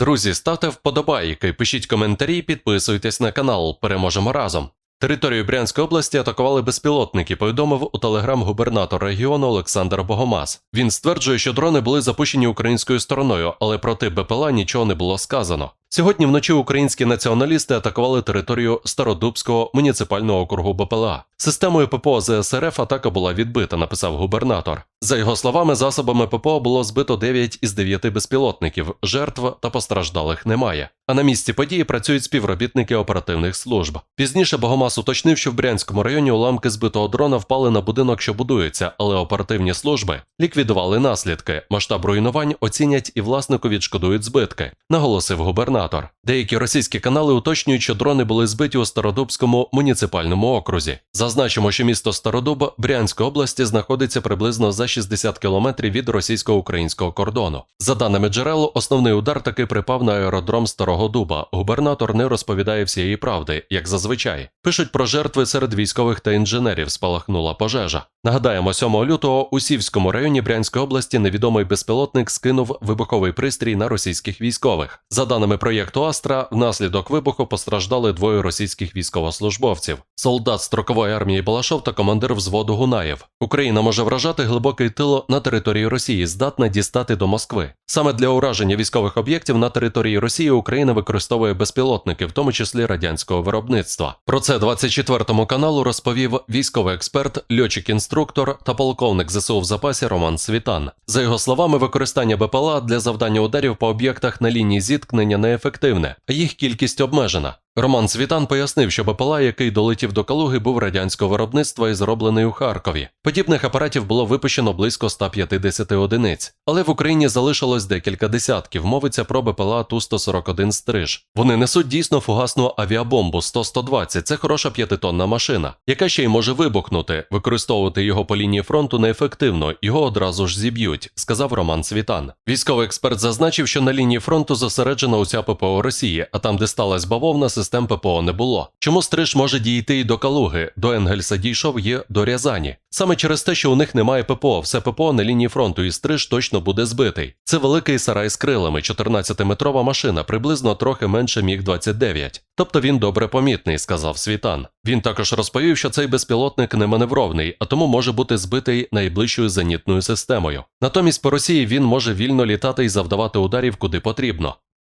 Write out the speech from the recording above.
Друзі, ставте вподобайки, пишіть коментарі, підписуйтесь на канал. Переможемо разом. Територію Брянської області атакували безпілотники, повідомив у телеграм губернатор регіону Олександр Богомаз. Він стверджує, що дрони були запущені українською стороною, але проти БПЛА нічого не було сказано. Сьогодні вночі українські націоналісти атакували територію Стародубського муніципального округу БПЛА. Системою ППО ЗСРФ атака була відбита, написав губернатор. За його словами, засобами ППО було збито 9 із 9 безпілотників, жертв та постраждалих немає. А на місці події працюють співробітники оперативних служб. Пізніше Богомаз уточнив, що в Брянському районі уламки збитого дрона впали на будинок, що будується, але оперативні служби ліквідували наслідки. Масштаб руйнувань оцінять і власнику відшкодують збитки, наголосив губернатор. Деякі російські канали уточнюють, що дрони були збиті у Стародубському муніципальному окрузі. Зазначимо, що місто Стародуб Брянської області знаходиться приблизно за 60 кілометрів від російсько-українського кордону. За даними джерел, основний удар таки припав на аеродром Старого Дуба. Губернатор не розповідає всієї правди, як зазвичай. Пишуть про жертви серед військових та інженерів. Спалахнула пожежа. Нагадаємо, 7 лютого у Сівському районі Брянської області невідомий безпілотник скинув вибуховий пристрій на російських військових. За даними проєкту Астра, внаслідок вибуху постраждали двоє російських військовослужбовців: солдат строкової армії Балашов та командир взводу Гунаєв. Україна може вражати глибокий тил на території Росії, здатна дістати до Москви. Саме для ураження військових об'єктів на території Росії Україна використовує безпілотники, в тому числі радянського виробництва. Про це 24 каналу розповів військовий експерт, льотчик-інструктор та полковник ЗСУ в запасі Роман Світан. За його словами, використання БПЛА для завдання ударів по об'єктах на лінії зіткнення неефективне, а їх кількість обмежена. Роман Світан пояснив, що БПЛА, який долетів до Калуги, був радянського виробництва і зроблений у Харкові. Подібних апаратів було випущено близько 150 одиниць, але в Україні залишилось декілька десятків. Мовиться про БПЛА Ту-141 стриж. Вони несуть дійсно фугасну авіабомбу 100-120. Це хороша п'ятитонна машина, яка ще й може вибухнути. Використовувати його по лінії фронту неефективно, його одразу ж зіб'ють, сказав Роман Світан. Військовий експерт зазначив, що на лінії фронту зосереджена уся ППО Росії, а там, де сталася бавовна, систем ППО не було. Чому стриж може дійти і до Калуги, до Енгельса дійшов є до Рязані. Саме через те, що у них немає ППО, все ППО на лінії фронту і стриж точно буде збитий. Це великий сарай з крилами, 14-метрова машина, приблизно трохи менше міг 29. Тобто він добре помітний, сказав Світан. Він також розповів, що цей безпілотник не маневровний, а тому може бути збитий найближчою зенітною системою. Натомість по Росії він може вільно літати і завдавати ударів куди потрібно.